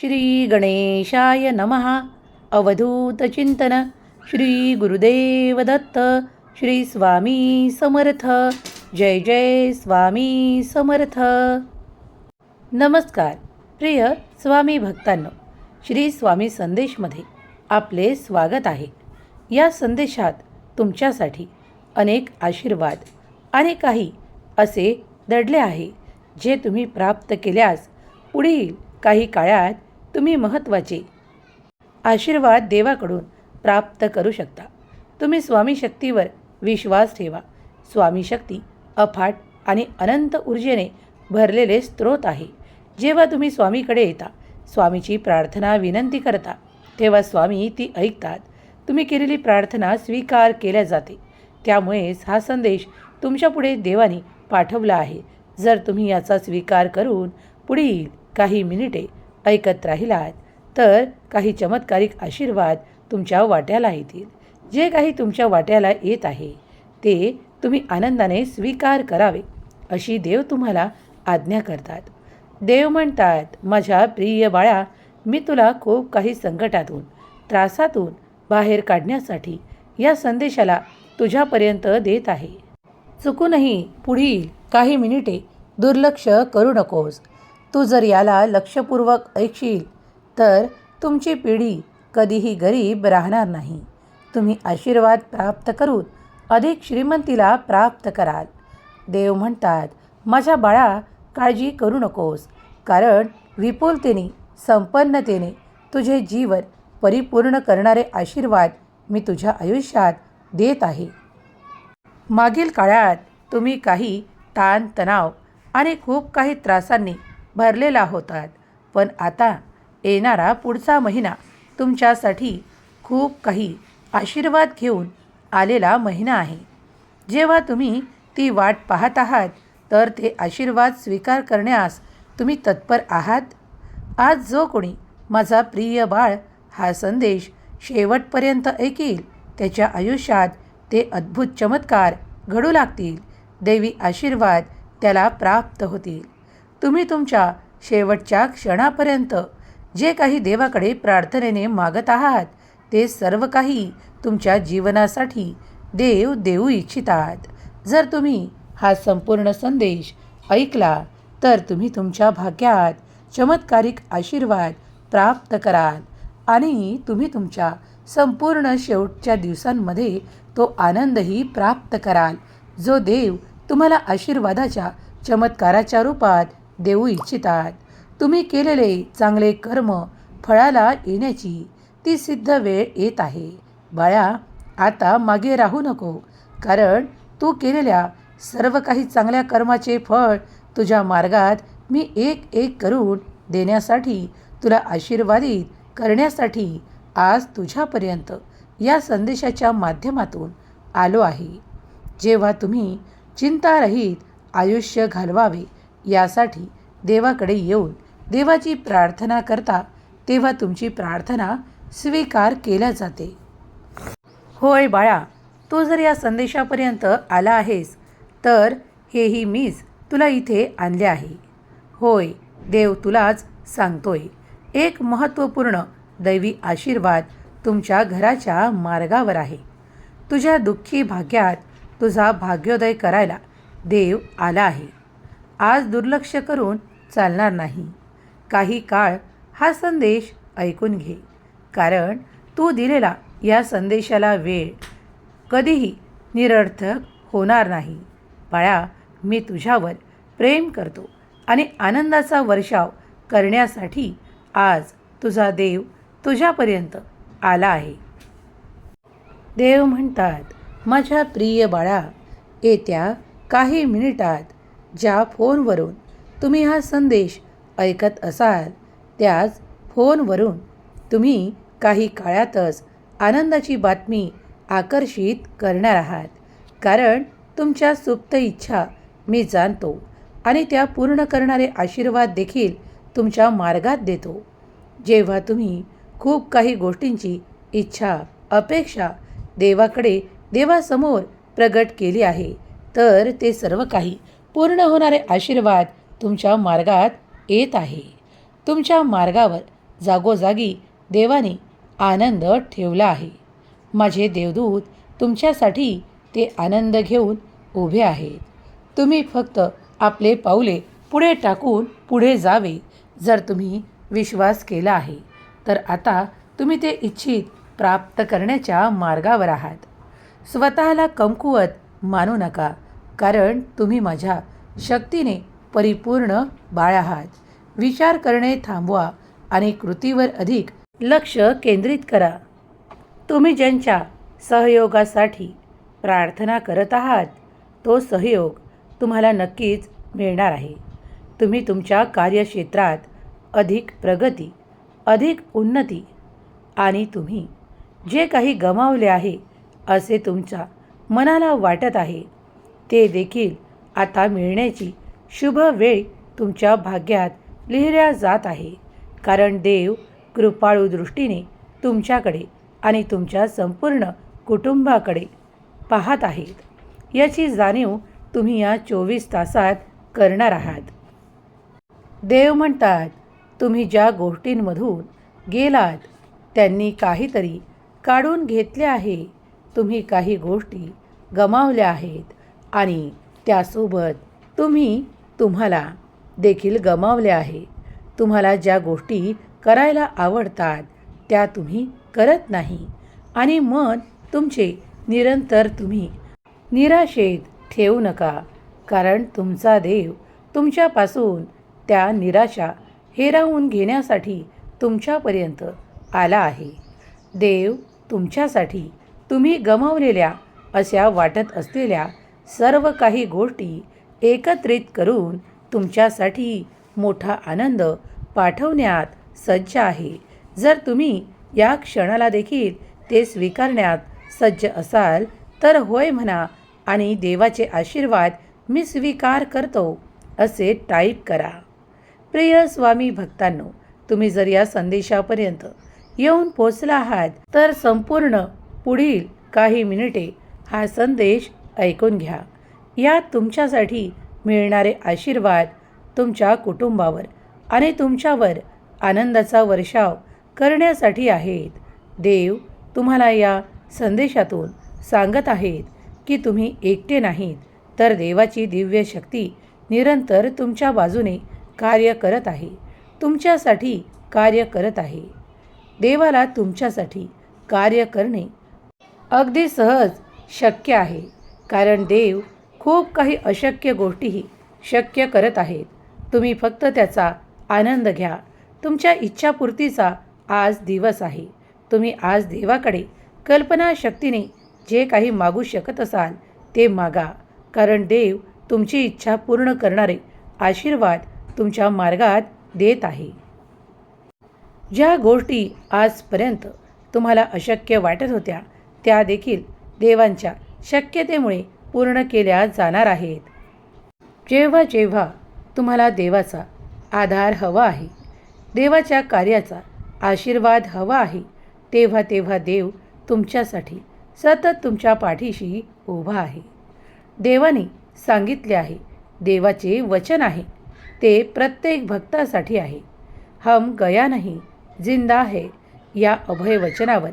श्री गणेशाय नमः अवधूतचिंतन श्री गुरुदेव दत्त श्री स्वामी समर्थ। जय जय स्वामी समर्थ। नमस्कार प्रिय स्वामी भक्तांनो। श्री स्वामी संदेशमध्ये आपले स्वागत आहे। या संदेशात तुमच्यासाठी अनेक आशीर्वाद आणि काही असे दडले आहे जे तुम्ही प्राप्त केल्यास पुढील काही काळात तुम्ही महत्त्वाचे. आशीर्वाद देवाकडून प्राप्त करू शकता. तुम्ही स्वामी शक्तीवर विश्वास ठेवा. स्वामी शक्ती अफाट आणि अनंत ऊर्जेने भरलेले स्रोत आहे. जेव्हा तुम्ही स्वामीकडे येता स्वामीची प्रार्थना विनंती करता तेव्हा स्वामी ती ऐकतात. तुम्ही केलेली प्रार्थना स्वीकार केल्या जाते. त्यामुळेच हा संदेश तुमच्यापुढे देवाने पाठवला आहे. जर तुम्ही याचा स्वीकार करून पुढील काही मिनिटे ऐकत राहिलात तर काही चमत्कारिक आशीर्वाद तुमच्या वाट्याला येतील. जे काही तुमच्या वाट्याला येत आहे ते तुम्ही आनंदाने स्वीकार करावे अशी देव तुम्हाला आज्ञा करतात. देव म्हणतात माझ्या प्रिय बाळा मी तुला खूप काही संकटातून त्रासातून बाहेर काढण्यासाठी या संदेशाला तुझ्यापर्यंत देत आहे. चुकूनही पुढील काही मिनिटे दुर्लक्ष करू नकोस. तू जर याला लक्षपूर्वक ऐकशील तर तुमची पिढी कधीही गरीब राहणार नाही. तुम्ही आशीर्वाद प्राप्त करून अधिक श्रीमंतीला प्राप्त कराल. देव म्हणतात माझ्या बाळा काळजी करू नकोस कारण विपुलतेने संपन्नतेने तुझे जीवन परिपूर्ण करणारे आशीर्वाद मी तुझ्या आयुष्यात देत आहे. मागील काळात तुम्ही काही ताणतणाव आणि खूप काही त्रासांनी भरलेला होतात. पण आता येणारा पुढचा महिना तुमच्यासाठी खूप काही आशीर्वाद घेऊन आलेला महिना आहे. जेव्हा तुम्ही ती वाट पाहत आहात तर ते आशीर्वाद स्वीकार करण्यास तुम्ही तत्पर आहात. आज जो कोणी माझा प्रिय बाळ हा संदेश शेवटपर्यंत ऐकील त्याच्या आयुष्यात ते अद्भुत चमत्कार घडू लागतील. देवी आशीर्वाद त्याला प्राप्त होतील. तुम्ही तुमच्या शेवटच्या क्षणापर्यंत जे काही देवाकडे प्रार्थनेने मागत आहात ते सर्व काही तुमच्या जीवनासाठी देव देऊ इच्छितात. जर तुम्ही हा संपूर्ण संदेश ऐकला तर तुम्ही तुमच्या भाग्यात चमत्कारिक आशीर्वाद प्राप्त कराल आणि तुम्ही तुमच्या संपूर्ण शेवटच्या दिवसांमध्ये तो आनंदही प्राप्त कराल जो देव तुम्हाला आशीर्वादाच्या चमत्काराच्या रूपात देऊ इच्छितात. तुम्ही केलेले चांगले कर्म फळाला येण्याची ती सिद्ध वेळ येत आहे. बाळा आता मागे राहू नको कारण तू केलेल्या सर्व काही चांगल्या कर्माचे फळ तुझ्या मार्गात मी एक एक करून देण्यासाठी तुला आशीर्वादित करण्यासाठी आज तुझ्यापर्यंत या संदेशाच्या माध्यमातून आलो आहे. जेव्हा तुम्ही चिंतारहित आयुष्य घालवावे यासाठी देवाकडे येऊन देवाची प्रार्थना करता तेव्हा तुमची प्रार्थना स्वीकार केल्या जाते. होय बाळा तू जर या संदेशापर्यंत आला आहेस तर हेही मीच तुला इथे आणले आहे. होय देव तुलाच सांगतोय. एक महत्त्वपूर्ण दैवी आशीर्वाद तुमच्या घराच्या मार्गावर आहे. तुझ्या दुःखी भाग्यात तुझा भाग्योदय करायला देव आला आहे. आज दुर्लक्ष करून चालणार नाही. काही काळ हा संदेश ऐकून घे. कारण तू दिलेला या संदेशाला वेळ कधीही निरर्थक होणार नाही. बाळा मी तुझ्यावर प्रेम करतो आणि आनंदाचा वर्षाव करण्यासाठी आज तुझा देव तुझ्यापर्यंत आला आहे. देव म्हणतात माझ्या प्रिय बाळा येत्या काही मिनिटात ज्या फोनवरून तुम्ही हा संदेश ऐकत असाल त्याच फोनवरून तुम्ही काही काळातच आनंदाची बातमी आकर्षित करणार आहात. कारण तुमच्या सुप्त इच्छा मी जाणतो आणि त्या पूर्ण करणारे आशीर्वाद देखील तुमच्या मार्गात देतो. जेव्हा तुम्ही खूप काही गोष्टींची इच्छा अपेक्षा देवाकडे देवासमोर प्रगट केली आहे तर ते सर्व काही पूर्ण होणारे आशीर्वाद तुमच्या मार्गात येत आहे. तुमच्या मार्गावर जागोजागी देवाने आनंद ठेवला आहे. माझे देवदूत तुमच्यासाठी ते आनंद घेऊन उभे आहेत. तुम्ही फक्त आपले पाऊले पुढे टाकून पुढे जावे जर तुम्ही विश्वास केला आहे. तर आता तुम्ही ते इच्छित प्राप्त करण्याच्या मार्गावर आहात. स्वतःला कमकुवत मानू नका. कारण तुम्ही माझ्या शक्तीने परिपूर्ण बाळ आहात. विचार करणे थांबवा आणि कृतीवर अधिक लक्ष केंद्रित करा. तुम्ही ज्यांच्या सहयोगासाठी प्रार्थना करत आहात तो सहयोग तुम्हाला नक्कीच मिळणार आहे. तुम्ही तुमच्या कार्यक्षेत्रात अधिक प्रगती अधिक उन्नती आणि तुम्ही जे काही गमावले आहे असे तुमच्या मनाला वाटत आहे ते देखील आता मिळण्याची शुभ वेळ तुमच्या भाग्यात लिहिल्या जात आहे. कारण देव कृपाळू दृष्टीने तुमच्याकडे आणि तुमच्या संपूर्ण कुटुंबाकडे पाहत आहेत. याची जाणीव तुम्ही या चोवीस तासात करणार आहात. देव म्हणतात तुम्ही ज्या गोष्टींमधून गेलात त्यांनी काहीतरी काढून घेतले आहे. तुम्ही काही गोष्टी गमावल्या आहेत. आणि त्यासोबत तुम्ही तुम्हाला देखील गमावले आहे. तुम्हाला ज्या गोष्टी करायला आवडतात त्या तुम्ही करत नाही. आणि मन तुमचे निरंतर तुम्ही निराशेत ठेवू नका कारण तुमचा देव तुमच्यापासून त्या निराशा हेरावून घेण्यासाठी तुमच्यापर्यंत आला आहे. देव तुमच्यासाठी तुम्ही गमावलेल्या अशा वाटत असलेल्या सर्व काही गोष्टी एकत्रित करून तुमच्यासाठी मोठा आनंद पाठवण्यात सज्ज आहे. जर तुम्ही या क्षणाला देखील ते स्वीकारण्यात सज्ज असाल तर होय म्हणा आणि देवाचे आशीर्वाद मी स्वीकार करतो असे टाईप करा. प्रिय स्वामी भक्तांनो तुम्ही जर या संदेशापर्यंत येऊन पोचला आहात तर संपूर्ण पुढील काही मिनिटे हा संदेश ऐकून घ्या. यात तुमच्यासाठी मिळणारे आशीर्वाद तुमच्या कुटुंबावर आणि तुमच्यावर आनंदाचा वर्षाव करण्यासाठी आहेत. देव तुम्हाला या संदेशातून सांगत आहेत की तुम्ही एकटे नाहीत तर देवाची दिव्य शक्ती निरंतर तुमच्या बाजूने कार्य करत आहे. तुमच्यासाठी कार्य करत आहे. देवाला तुमच्यासाठी कार्य करणे अगदी सहज शक्य आहे. कारण देव खूप काही अशक्य गोष्टीही शक्य करत आहेत. तुम्ही फक्त त्याचा आनंद घ्या. तुमच्या इच्छापूर्तीचा आज दिवस आहे. तुम्ही आज देवाकडे कल्पनाशक्तीने जे काही मागू शकत असाल ते मागा. कारण देव तुमची इच्छा पूर्ण करणारे आशीर्वाद तुमच्या मार्गात देत आहे. ज्या गोष्टी आजपर्यंत तुम्हाला अशक्य वाटत होत्या त्या देखील देवांच्या शक्यतेमुळे पूर्ण केल्या जाणार आहेत. जेव्हा जेव्हा तुम्हाला देवाचा आधार हवा आहे देवाच्या कार्याचा आशीर्वाद हवा आहे तेव्हा तेव्हा देव तुमच्यासाठी सतत तुमच्या पाठीशी उभा आहे. देवाने सांगितले आहे देवाचे वचन आहे ते प्रत्येक भक्तासाठी आहे. हम गया नाही जिंदा है या अभय वचनावर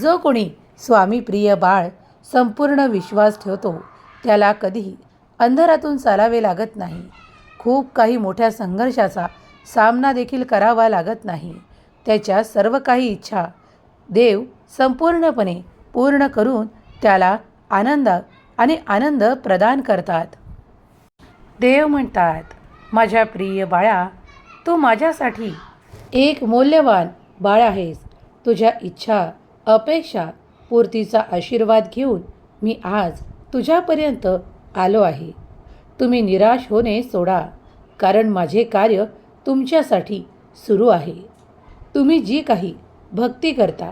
जो कोणी स्वामी प्रिय बाळ संपूर्ण विश्वास ठेवतो. त्याला कधीही अंधारातून चालावे लागत नाही. खूप काही मोठ्या संघर्षाचा सामना देखील करावा लागत नाही. त्याच्या सर्व काही इच्छा देव संपूर्णपणे पूर्ण करून त्याला आनंद आणि आनंद प्रदान करतात. देव म्हणतात माझ्या प्रिय बाळा तू माझ्यासाठी एक मौल्यवान बाळ आहेस. तुझ्या इच्छा अपेक्षा पूर्तीचा आशीर्वाद घेऊन मी आज तुझ्यापर्यंत आलो आहे. तुम्ही निराश होणे सोडा कारण माझे कार्य तुमच्यासाठी सुरू आहे. तुम्ही जी काही भक्ती करता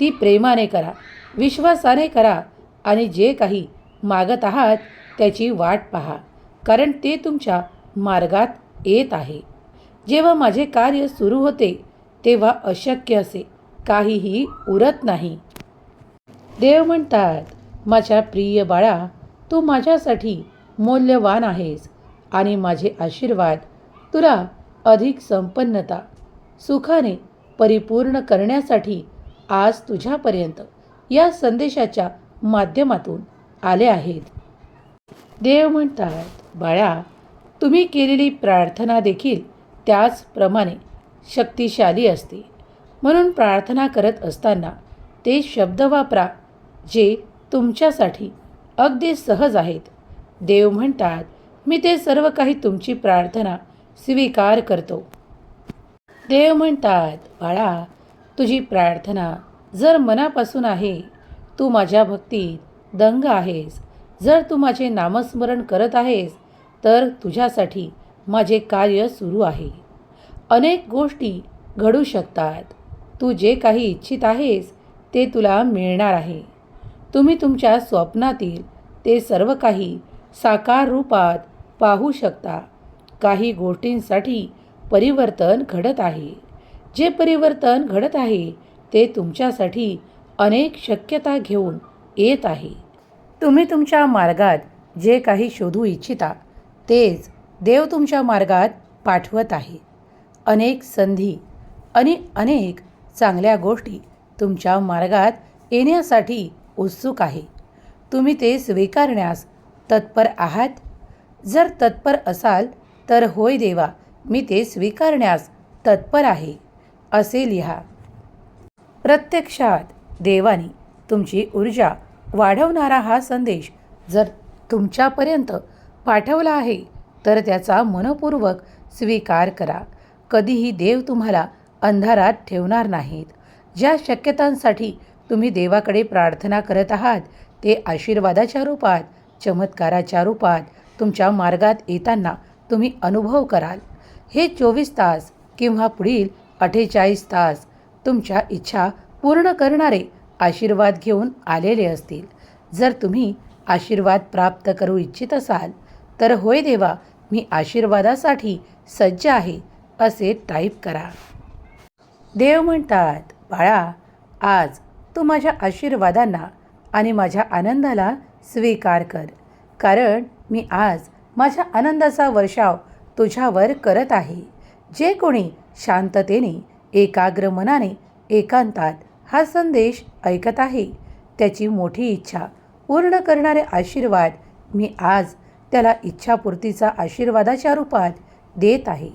ती प्रेमाने करा विश्वासाने करा आणि जे काही मागत आहात त्याची वाट पहा कारण ते तुमच्या मार्गात येत आहे. जेव्हा माझे कार्य सुरू होते तेव्हा अशक्य असे काहीही उरत नाही. देव म्हणतात माझ्या प्रिय बाळा तू माझ्यासाठी मौल्यवान आहेस आणि माझे आशीर्वाद तुला अधिक संपन्नता सुखाने परिपूर्ण करण्यासाठी आज तुझ्यापर्यंत या संदेशाच्या माध्यमातून आले आहेत. देव म्हणतात बाळा तुम्ही केलेली प्रार्थना देखील त्याचप्रमाणे शक्तिशाली असते. म्हणून प्रार्थना करत असताना ते शब्द वापरा जे तुमच्यासाठी अगदी सहज आहेत. देव म्हणतात मी ते सर्व काही तुमची प्रार्थना स्वीकार करतो. देव म्हणतात बाळा तुझी प्रार्थना जर मनापासून आहे तू माझ्या भक्तीत दंग आहेस. जर तू माझे नामस्मरण करत आहेस तर तुझ्यासाठी माझे कार्य सुरू आहे. अनेक गोष्टी घडू शकतात. तू जे काही इच्छित आहेस ते तुला मिळणार आहे. तुम्ही तुमच्या स्वप्नातील ते सर्व काही साकार रूपात पाहू शकता. काही गोष्टींसाठी परिवर्तन घडत आहे. जे परिवर्तन घडत आहे ते तुमच्यासाठी अनेक शक्यता घेऊन येत आहे. तुम्ही तुमच्या मार्गात जे काही शोधू इच्छिता तेच देव तुमच्या मार्गात पाठवत आहे. अनेक संधी आणि अनेक चांगल्या गोष्टी तुमच्या मार्गात येण्यासाठी उत्सुक आहे. तुम्ही ते स्वीकारण्यास तत्पर आहात? जर तत्पर असाल तर होय देवा मी ते स्वीकारण्यास तत्पर आहे असे लिहा. प्रत्यक्षात देवाने तुमची ऊर्जा वाढवणारा हा संदेश जर तुमच्यापर्यंत पाठवला आहे तर त्याचा मनपूर्वक स्वीकार करा. कधीही देव तुम्हाला अंधारात ठेवणार नाहीत. ज्या शक्यतांसाठी तुम्ही देवाकडे प्रार्थना करत आहात ते आशीर्वादाच्या रूपात चमत्काराच्या रूपात तुमच्या मार्गात येताना तुम्ही अनुभव कराल. हे चोवीस तास किंवा पुढील अठ्ठेचाळीस तास तुमच्या इच्छा पूर्ण करणारे आशीर्वाद घेऊन आलेले असतील. जर तुम्ही आशीर्वाद प्राप्त करू इच्छित असाल तर होय देवा मी आशीर्वादासाठी सज्ज आहे असे टाईप करा. देव म्हणतात बाळा आज तू माझ्या आशीर्वादांना आणि माझ्या आनंदाला स्वीकार कर. कारण मी आज माझ्या आनंदाचा वर्षाव तुझ्यावर करत आहे. जे कोणी शांततेने एकाग्र मनाने एकांतात हा संदेश ऐकत आहे त्याची मोठी इच्छा पूर्ण करणारे आशीर्वाद मी आज त्याला इच्छापूर्तीचा आशीर्वादाच्या रूपात देत आहे.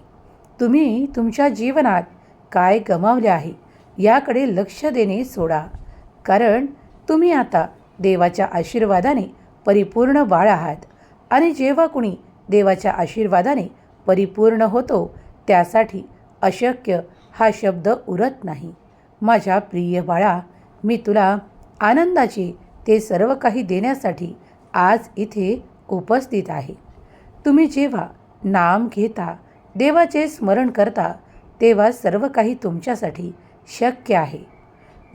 तुम्ही तुमच्या जीवनात काय गमावले आहे याकडे लक्ष देणे सोडा. कारण तुम्ही आता देवाच्या आशीर्वादाने परिपूर्ण बाळ आहात. आणि जेव्हा कुणी देवाच्या आशीर्वादाने परिपूर्ण होतो त्यासाठी अशक्य हा शब्द उरत नाही. माझ्या प्रिय बाळा मी तुला आनंदाचे ते सर्व काही देण्यासाठी आज इथे उपस्थित आहे. तुम्ही जेव्हा नाम घेता देवाचे स्मरण करता तेव्हा सर्व काही तुमच्यासाठी शक्य आहे.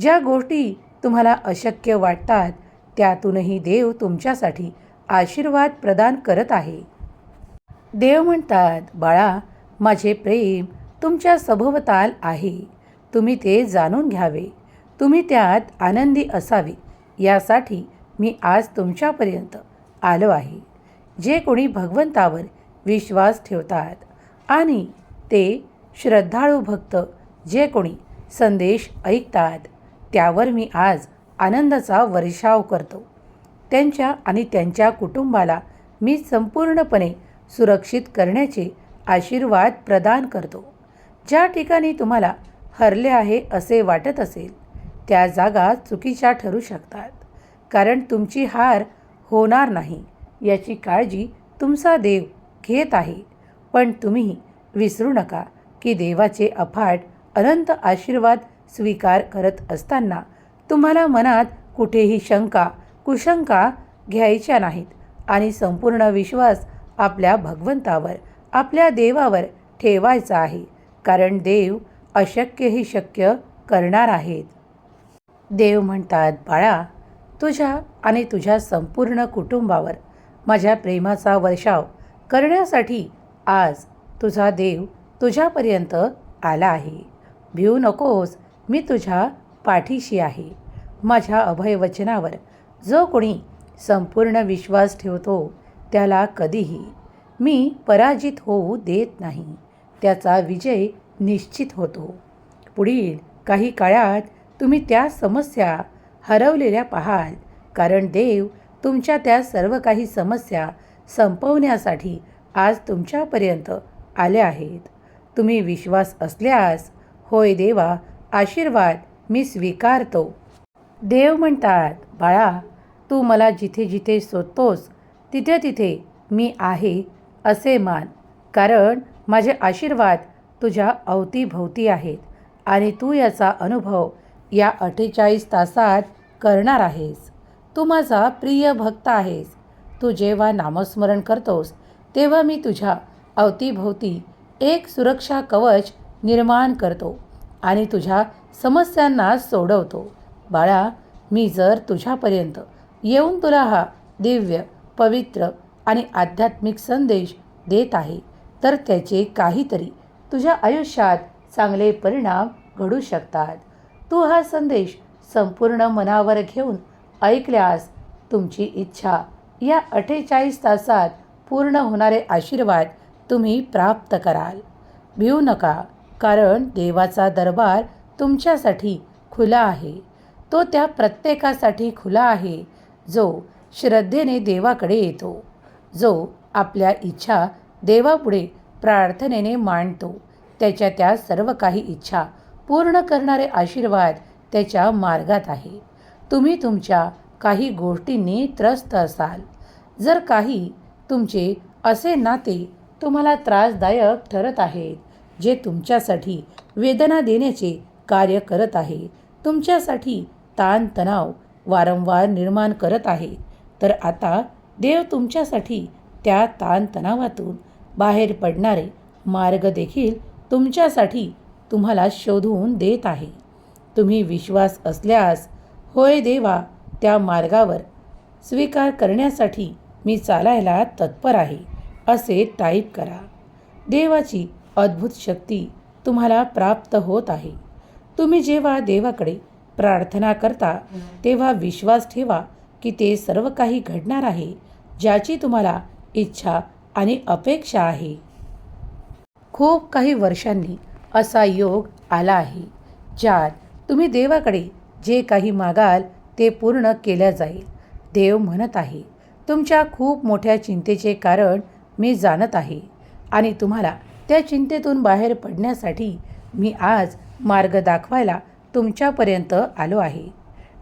ज्या गोष्टी तुम्हाला अशक्य वाटतात त्यातूनही देव तुमच्यासाठी आशीर्वाद प्रदान करत आहे. देव म्हणतात बाळा माझे प्रेम तुमच्या सभोवताल आहे. तुम्ही ते जाणून घ्यावे. तुम्ही त्यात आनंदी असावे. यासाठी मी आज तुमच्यापर्यंत आलो आहे. जे कोणी भगवंतावर विश्वास ठेवतात आणि ते श्रद्धाळू भक्त जे कोणी संदेश ऐकतात त्यावर मी आज आनंदाचा वर्षाव करतो. त्यांच्या आणि त्यांच्या कुटुंबाला मी संपूर्णपणे सुरक्षित करण्याचे आशीर्वाद प्रदान करतो. ज्या ठिकाणी तुम्हाला हरले आहे असे वाटत असेल त्या जागा चुकीच्या ठरू शकतात. कारण तुमची हार होणार नाही याची काळजी तुमचा देव घेत आहे. पण तुम्ही विसरू नका की देवाचे अफाट अनंत आशीर्वाद स्वीकार करत असताना तुम्हाला मनात कुठेही शंका कुशंका घ्यायच्या नाहीत आणि संपूर्ण विश्वास आपल्या भगवंतावर आपल्या देवावर ठेवायचा आहे कारण देव अशक्यही शक्य करणार आहेत. देव म्हणतात बाळा तुझ्या आणि तुझ्या संपूर्ण कुटुंबावर माझ्या प्रेमाचा वर्षाव करण्यासाठी आज तुझा देव तुझ्यापर्यंत आला आहे. भिऊ नकोस मी तुझ्या पाठीशी आहे. माझ्या अभयवचनावर जो कोणी संपूर्ण विश्वास ठेवतो त्याला कधीही मी पराजित होऊ देत नाही. त्याचा विजय निश्चित होतो. पुढील काही काळात तुम्ही त्या समस्या हरवलेल्या पाहाल कारण देव तुमच्या त्या सर्व काही समस्या संपवण्यासाठी आज तुमच्यापर्यंत आल्या आहेत. तुम्ही विश्वास असल्यास होय देवा आशीर्वाद मी स्वीकारतो. देव म्हणतात बाळा तू मला जिथे जिथे शोधतोस तिथे तिथे मी आहे असे मान. कारण माझे आशीर्वाद तुझ्या अवतीभोवती आहेत आणि तू याचा अनुभव या अठ्ठेचाळीस तासात करणार आहेस. तू माझा प्रिय भक्त आहेस. तू जेव्हा नामस्मरण करतोस तेव्हा मी तुझ्या अवतीभोवती एक सुरक्षा कवच निर्माण करतो. आणि तुझ्या समस्यांना सोडवतो. बाळा मी जर तुझ्यापर्यंत येऊन तुला हा दिव्य पवित्र आणि आध्यात्मिक संदेश देत आहे तर त्याचे काहीतरी तुझ्या आयुष्यात चांगले परिणाम घडू शकतात. तू हा संदेश संपूर्ण मनावर घेऊन ऐकल्यास तुमची इच्छा या अठ्ठेचाळीस तासात पूर्ण होणारे आशीर्वाद तुम्ही प्राप्त कराल. भिवू नका. कारण देवाचा दरबार तुमच्यासाठी खुला आहे. तो त्या प्रत्येकासाठी खुला आहे जो श्रद्धेने देवाकडे येतो जो आपल्या इच्छा देवापुढे प्रार्थनेने मांडतो. त्याच्या त्या सर्व काही इच्छा पूर्ण करणारे आशीर्वाद त्याच्या मार्गात आहे. तुम्ही तुमच्या काही गोष्टींनी त्रस्त असाल. जर काही तुमचे असे नाते तुम्हाला त्रासदायक ठरत आहेत जे तुमच्यासाठी वेदना देण्याचे कार्य करत आहे. तुमच्यासाठी ताणतणाव वारंवार निर्माण करत आहे. तर आता देव तुमच्यासाठी त्या ताणतणावातून बाहेर पडणारे मार्ग देखील तुमच्यासाठी तुम्हाला शोधून देत आहे. तुम्ही विश्वास असल्यास होय देवा त्या मार्गावर स्वीकार करण्यासाठी मी चालायला तत्पर आहे असे टाईप करा. देवाची अद्भुत शक्ती तुम्हाला प्राप्त होत आहे. तुम्ही जेव्हा देवाकडे प्रार्थना करता तेव्हा विश्वास ठेवा की ते सर्व काही घडणार आहे ज्याची तुम्हाला इच्छा आणि अपेक्षा आहे. खूप काही वर्षांनी असा योग आला आहे ज्यात तुम्ही देवाकडे जे काही मागाल ते पूर्ण केल्या जाईल. देव म्हणत आहे तुमच्या खूप मोठ्या चिंतेचे कारण मी जाणत आहे आणि तुम्हाला त्या चिंतेतून बाहेर पडण्यासाठी मी आज मार्ग दाखवायला तुमच्यापर्यंत आलो आहे.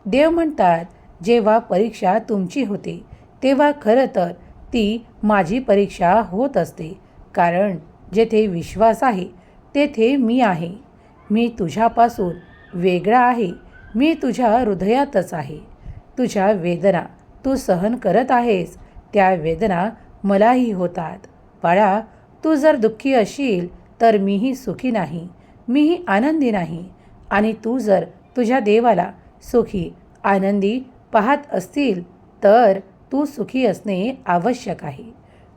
देव म्हणतात जेव्हा परीक्षा तुमची होते तेव्हा खरं तर ती माझी परीक्षा होत असते. कारण जेथे विश्वास आहे तेथे मी आहे. मी तुझ्यापासून वेगळा आहे. मी तुझ्या हृदयातच आहे. तुझ्या वेदना तू सहन करत आहेस त्या वेदना मलाही होतात. बाळा तू जर दुःखी असशील तर मीही सुखी नाही मीही आनंदी नाही. आणि तू जर तुझ्या देवाला सुखी आनंदी पाहत असतील तर तू सुखी असणे आवश्यक आहे.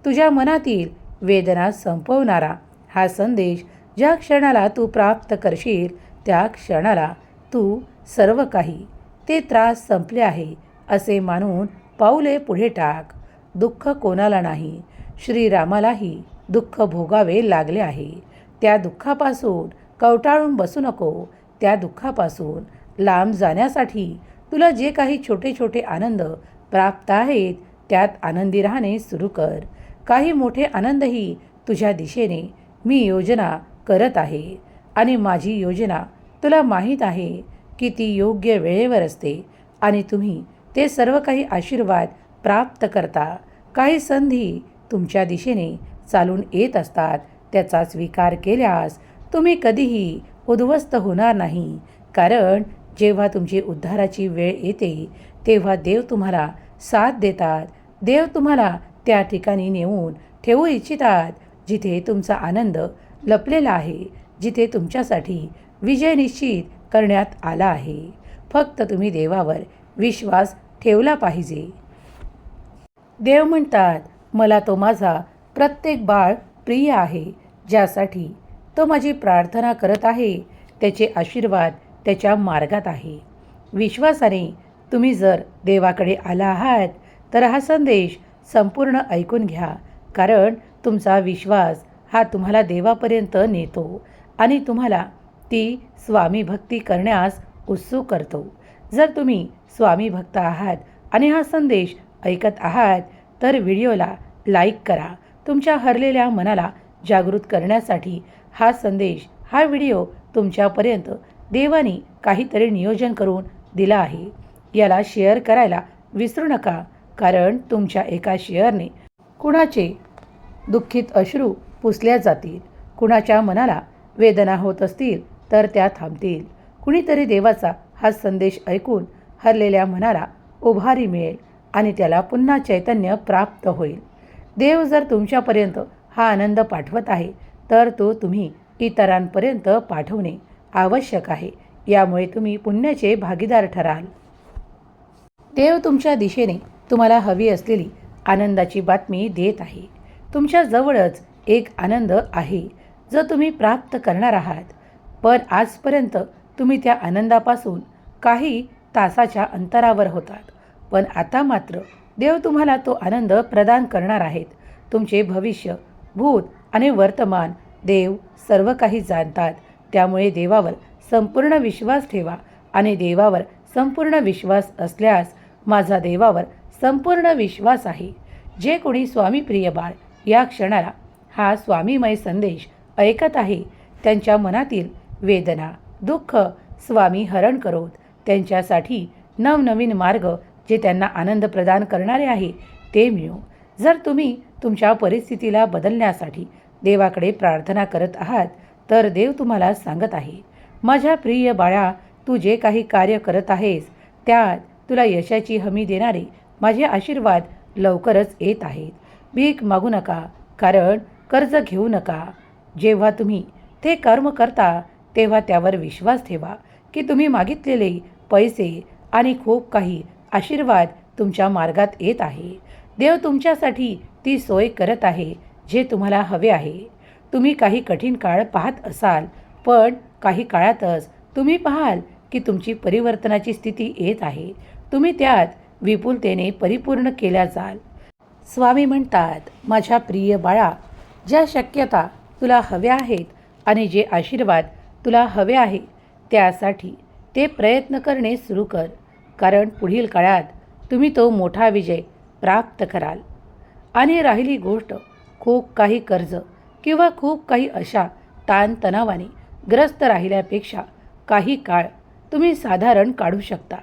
तुझ्या मनातील वेदना संपवणारा हा संदेश ज्या क्षणाला तू प्राप्त करशील त्या क्षणाला तू सर्व काही ते त्रास संपले आहे असे मानून पाऊले पुढे टाक. दुःख कोणाला नाही श्रीरामालाही दुःख भोगावे लागले आहे. त्या दुःखापासून कवटाळून बसू नको. त्या दुःखापासून लांब जाण्यासाठी तुला जे काही छोटे छोटे आनंद प्राप्त आहेत त्यात आनंदी राहणे सुरू कर. काही मोठे आनंदही तुझ्या दिशेने मी योजना करत आहे. आणि माझी योजना तुला माहीत आहे की ती योग्य वेळेवर असते आणि तुम्ही ते सर्व काही आशीर्वाद प्राप्त करता. काही संधी तुमच्या दिशेने चालून येत असतात. त्याचा स्वीकार केल्यास तुम्ही कधीही उद्ध्वस्त होणार नाही. कारण जेव्हा तुमची उद्धाराची वेळ येते तेव्हा देव तुम्हाला साथ देतात. देव तुम्हाला त्या ठिकाणी नेऊन ठेवू इच्छितात जिथे तुमचा आनंद लपलेला आहे जिथे तुमच्यासाठी विजय निश्चित करण्यात आला आहे. फक्त तुम्ही देवावर विश्वास ठेवला पाहिजे. देव म्हणतात मला तो माझा प्रत्येक बाळ प्रिय आहे ज्यासाठी तो माझी प्रार्थना करत आहे त्याचे आशीर्वाद त्याच्या मार्गात आहे. विश्वासाने तुम्ही जर देवाकडे आला आहात तर हा संदेश संपूर्ण ऐकून घ्या कारण तुमचा विश्वास हा तुम्हाला देवापर्यंत नेतो आणि तुम्हाला ती स्वामी भक्ती करण्यास उत्सुक करतो. जर तुम्ही स्वामी भक्त आहात आणि हा संदेश ऐकत आहात तर व्हिडिओला लाईक करा तुमच्या हरलेल्या मनाला जागृत करण्यासाठी हा संदेश हा व्हिडिओ तुमच्यापर्यंत देवानी काहीतरी नियोजन करून दिला आहे. याला शेअर करायला विसरू नका कारण तुमच्या एका शेअरने कुणाचे दुःखित अश्रू पुसल्या जातील. कुणाच्या मनाला वेदना होत असतील तर त्या थांबतील. कुणीतरी देवाचा हा संदेश ऐकून हरलेल्या मनाला उभारी मिळेल आणि त्याला पुन्हा चैतन्य प्राप्त होईल. देव जर तुमच्यापर्यंत हा आनंद पाठवत आहे तर तो तुम्ही इतरांपर्यंत पाठवणे आवश्यक आहे. यामुळे तुम्ही पुण्याचे भागीदार ठराल. देव तुमच्या दिशेने तुम्हाला हवी असलेली आनंदाची बातमी देत आहे. तुमच्या जवळच एक आनंद आहे जो तुम्ही प्राप्त करणार आहात. पण आजपर्यंत तुम्ही त्या आनंदापासून काही तासाच्या अंतरावर होतात. पण आता मात्र देव तुम्हाला तो आनंद प्रदान करणार आहेत. तुमचे भविष्य भूत आणि वर्तमान देव सर्व काही जाणतात. त्यामुळे देवावर संपूर्ण विश्वास ठेवा आणि देवावर संपूर्ण विश्वास असल्यास माझा देवावर संपूर्ण विश्वास आहे. जे कोणी स्वामी प्रिय बाळ या क्षणाला हा स्वामीमय संदेश ऐकत आहे त्यांच्या मनातील वेदना दुःख स्वामी हरण करोत. त्यांच्यासाठी नवनवीन मार्ग जे त्यांना आनंद प्रदान करणारे आहे ते मिळो. जर तुम्ही तुमच्या परिस्थितीला बदलण्यासाठी देवाकडे प्रार्थना करत आहात तर देव तुम्हाला सांगत आहे माझ्या प्रिय बाळा तू जे काही कार्य करत आहेस त्यात तुला यशाची हमी देणारे माझे आशीर्वाद लवकरच येत आहेत. भीक मागू नका कारण कर्ज घेऊ नका. जेव्हा तुम्ही ते कर्म करता तेव्हा त्यावर विश्वास ठेवा की तुम्ही मागितलेले पैसे आणि खूप काही आशीर्वाद तुमच्या मार्गात येत आहे. देव तुमच्यासाठी ती सोय करत आहे जे तुम्हाला हवे आहे. तुम्ही काही कठीण काळ पाहत असाल पण काही काळातच तुम्ही पाहाल की तुमची परिवर्तनाची स्थिती येत आहे. तुम्ही त्यात विपुलतेने परिपूर्ण केल्या जाल. स्वामी म्हणतात माझ्या प्रिय बाळा ज्या शक्यता तुला हव्या आहेत आणि जे आशीर्वाद तुला हवे आहे त्यासाठी ते प्रयत्न करणे सुरू कर. कारण पुढील काळात तुम्ही तो मोठा विजय प्राप्त कराल. आणि राहिली गोष्ट खूप काही कर्ज किंवा खूप काही अशा ताणतणावाने ग्रस्त राहिल्यापेक्षा काही काळ तुम्ही साधारण काढू शकता.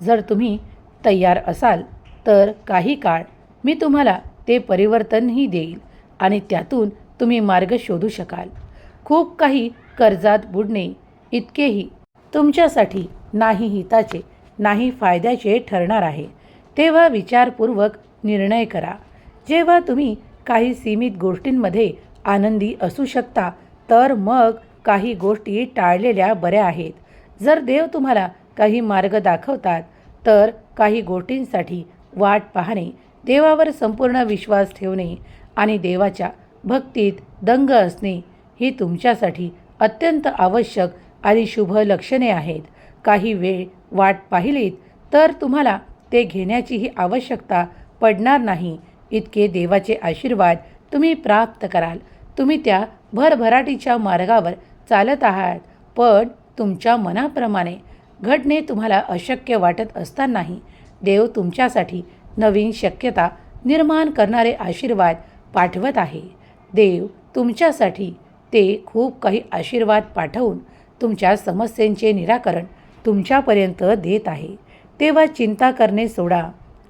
जर तुम्ही तयार असाल तर काही काळ मी तुम्हाला ते परिवर्तनही देईल आणि त्यातून तुम्ही मार्ग शोधू शकाल. खूप काही कर्जात बुडणे इतकेही तुमच्यासाठी नाही हिताचे नाही फायद्याचे ठरणार आहे. तेव्हा विचारपूर्वक निर्णय करा. जेव्हा तुम्ही काही सीमित गोष्टींमध्ये आनंदी असू शकता तर मग काही गोष्टी टाळलेल्या बऱ्या आहेत. जर देव तुम्हाला काही मार्ग दाखवतात तर काही गोष्टींसाठी वाट पाहणे देवावर संपूर्ण विश्वास ठेवणे आणि देवाच्या भक्तीत दंग असणे ही तुमच्यासाठी अत्यंत आवश्यक आणि शुभ लक्षणे आहेत. काही वेळ वाट पाहिलीत तर तुम्हाला ते घेण्याचीही आवश्यकता पडणार नाही. इतके देवाचे आशीर्वाद तुम्ही प्राप्त कराल. तुम्ही त्या भरभराटीच्या मार्गावर चालत आहात. पण तुमच्या मनाप्रमाणे घडणे तुम्हाला अशक्य वाटत असतानाही देव तुमच्यासाठी नवीन शक्यता निर्माण करणारे आशीर्वाद पाठवत आहे. देव तुमच्यासाठी ते खूप काही आशीर्वाद पाठवून तुमच्या समस्येंचे निराकरण तुमच्यापर्यंत देत आहे. तेव्हा चिंता करणे सोडा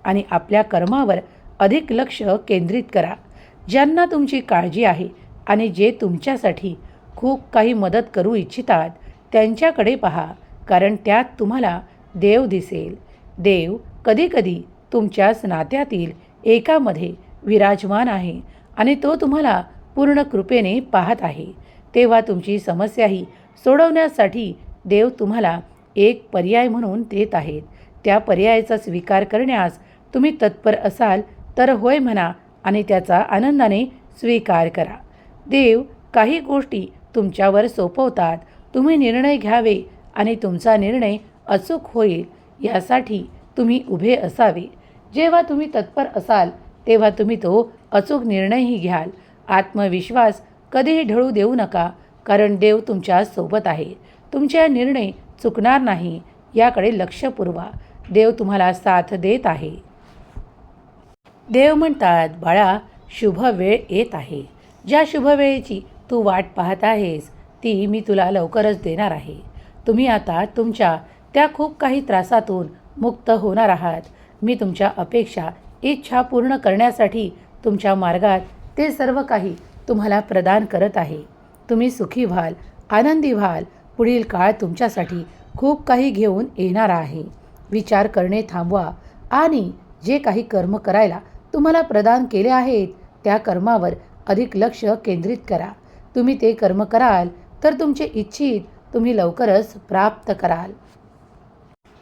आणि आपल्या कर्मावर अधिक लक्ष केंद्रित करा. ज्यांना तुमची काळजी आहे आणि जे तुमच्यासाठी खूप काही मदत करू इच्छितात त्यांच्याकडे पहा कारण त्यात तुम्हाला देव दिसेल. देव कधीकधी तुमच्याच नात्यातील एकामध्ये विराजमान आहे आणि तो तुम्हाला पूर्ण कृपेने पाहत आहे. तेव्हा तुमची समस्याही सोडवण्यासाठी देव तुम्हाला एक पर्याय म्हणून देत आहेत. त्या पर्यायाचा स्वीकार करण्यास तुम्ही तत्पर असाल तर होय म्हणा आणि त्याचा आनंदाने स्वीकार करा. देव काही गोष्टी तुमच्यावर सोपवतात. तुम्ही निर्णय घ्यावे आणि तुमचा निर्णय अचूक होईल यासाठी तुम्ही उभे असावे. जेव्हा तुम्ही तत्पर असाल तेव्हा तुम्ही तो अचूक निर्णयही घ्याल. आत्मविश्वास कधीही ढळू देऊ नका कारण देव तुमच्यासोबत आहे. तुमचे निर्णय चुकणार नाही याकडे लक्ष पुरवा. देव तुम्हाला साथ देत आहे. देव म्हणतात बाळा शुभ वेळ येत आहे. ज्या शुभ वेळेची तू वाट पाहत आहेस ती मी तुला लवकरच देणार आहे. तुम्ही आता तुमच्या त्या खूप काही त्रासातून मुक्त होणार आहात. मी तुमच्या अपेक्षा इच्छा पूर्ण करण्यासाठी तुमच्या मार्गात ते सर्व काही तुम्हाला प्रदान करत आहे. तुम्ही सुखी व्हाल आनंदी व्हाल पुढील काळ तुमच्यासाठी खूप काही घेऊन येणार आहे. विचार करणे थांबवा आणि जे काही कर्म करायला तुम्हाला प्रदान केले आहेत त्या कर्मावर अधिक लक्ष केंद्रित करा. तुम्ही ते कर्म कराल तर तुमचे इच्छित तुम्ही लवकरच प्राप्त कराल.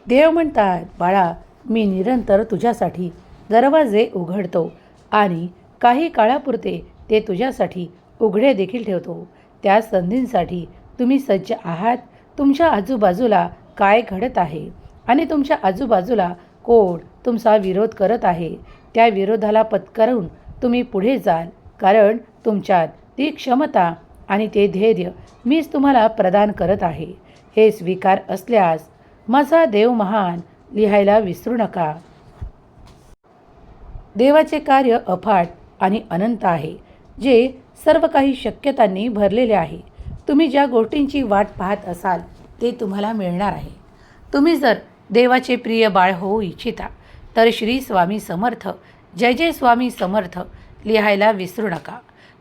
देव म्हणतात बाळा मी निरंतर तुझ्यासाठी दरवाजे उघडतो आणि काही काळापुरते ते तुझ्यासाठी उघडे देखील ठेवतो. त्या संधींसाठी तुम्ही सज्ज आहात. तुमच्या आजूबाजूला काय घडत आहे? आणि तुमच्या आजूबाजूला कोण तुमचा विरोध करत आहे? त्या विरोधाला पत्करून तुम्ही पुढे जाल. कारण तुमच्यात ती क्षमता आणि ते धैर्य मीच तुम्हाला प्रदान करत आहे. हे स्वीकार असल्यास माझा देव महान लिहायला विसरू नका. देवाचे कार्य अफाट आणि अनंत आहे जे सर्व काही शक्यतांनी भरलेले आहे. तुम्ही ज्या गोष्टींची वाट पाहत असाल ते तुम्हाला मिळणार आहे. तुम्ही जर देवाचे प्रिय बाळ होऊ इच्छिता तर श्री स्वामी समर्थ जय जय स्वामी समर्थ लिहायला विसरू नका.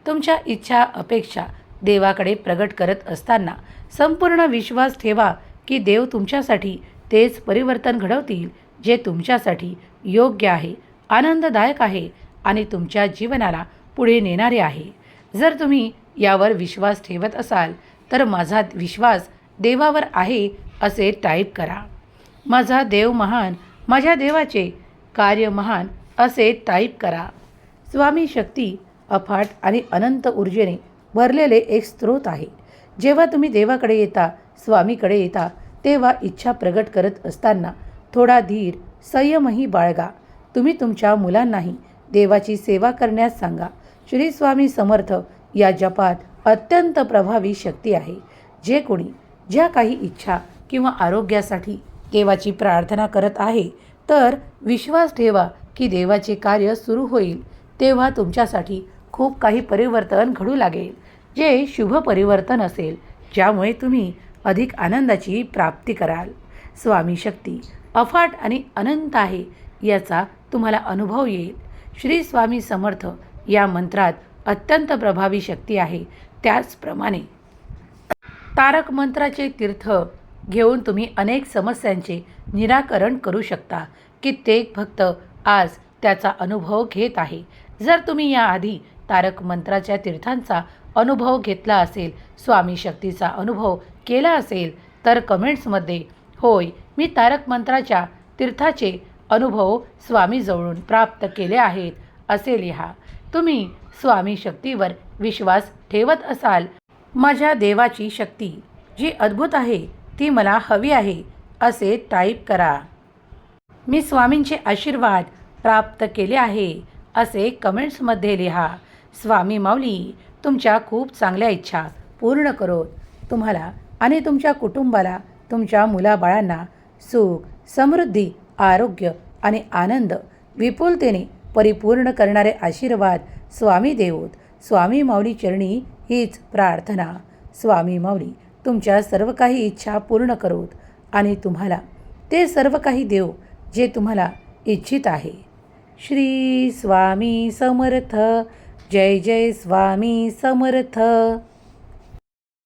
तुमच्या इच्छा अपेक्षा देवाकडे प्रगट करत असताना संपूर्ण विश्वास ठेवा की देव तुमच्यासाठी तेच परिवर्तन घडवतील जे तुमच्यासाठी योग्य आहे आनंददायक आहे आणि तुमच्या जीवनाला पुढे नेणारे आहे. जर तुम्ही यावर विश्वास ठेवत असाल तर माझा विश्वास देवावर आहे असे टाईप करा. माझा देव महान माझ्या देवाचे कार्य महान असे टाईप करा. स्वामी शक्ती अफाट आणि अनंत ऊर्जेने भरलेले एक स्रोत आहे. जेव्हा तुम्ही देवाकडे येता स्वामीकडे येता तेव्हा इच्छा प्रगट करत असताना थोडा धीर संयमही बाळगा. तुम्ही तुमच्या मुलांनाही देवाची सेवा करण्यास सांगा. श्री स्वामी समर्थ या जपात अत्यंत प्रभावी शक्ती आहे. जे कोणी ज्या काही इच्छा किंवा आरोग्यासाठी देवाची प्रार्थना करत आहे तर विश्वास ठेवा की देवाचे कार्य सुरू होईल. तेव्हा तुमच्यासाठी खूप काही परिवर्तन घडू लागेल. जे शुभ परिवर्तन असेल ज्यामुळे तुम्ही अधिक आनंदाची प्राप्ती कराल. स्वामी शक्ती अफाट आणि अनंत आहे याचा तुम्हाला अनुभव येईल. श्री स्वामी समर्थ या मंत्रात अत्यंत प्रभावी शक्ती आहे. त्याचप्रमाणे तारक मंत्राचे तीर्थ घेऊन तुम्ही अनेक समस्यांचे निराकरण करू शकता. कित्येक भक्त आज त्याचा अनुभव घेत आहे. जर तुम्ही याआधी तारक मंत्राच्या तीर्थांचा अनुभव घेतला असेल स्वामी शक्तीचा अनुभव केला असेल तर कमेंट्समध्ये होय मी तारक मंत्राच्या तीर्थाचे अनुभव स्वामीजवळून प्राप्त केले आहेत असे लिहा. तुम्ही स्वामी शक्तीवर विश्वास ठेवत असाल माझ्या देवाची शक्ती जी अद्भुत आहे ती मला हवी आहे असे टाईप करा. मी स्वामींचे आशीर्वाद प्राप्त केले आहे असे कमेंट्समध्ये लिहा. स्वामी माऊली तुमच्या खूप चांगल्या इच्छा पूर्ण करोत तुम्हाला आणि तुमच्या कुटुंबाला तुमच्या मुलाबाळांना सुख समृद्धी आरोग्य आणि आनंद विपुलतेने परिपूर्ण करणारे आशीर्वाद स्वामी देवोत. स्वामी माऊली चरणी हीच प्रार्थना. स्वामी माऊली तुमच्या सर्व काही इच्छा पूर्ण करोत आणि तुम्हाला ते सर्व काही देव जे तुम्हाला इच्छित आहे. श्री स्वामी समर्थ. जय जय स्वामी समर्थ.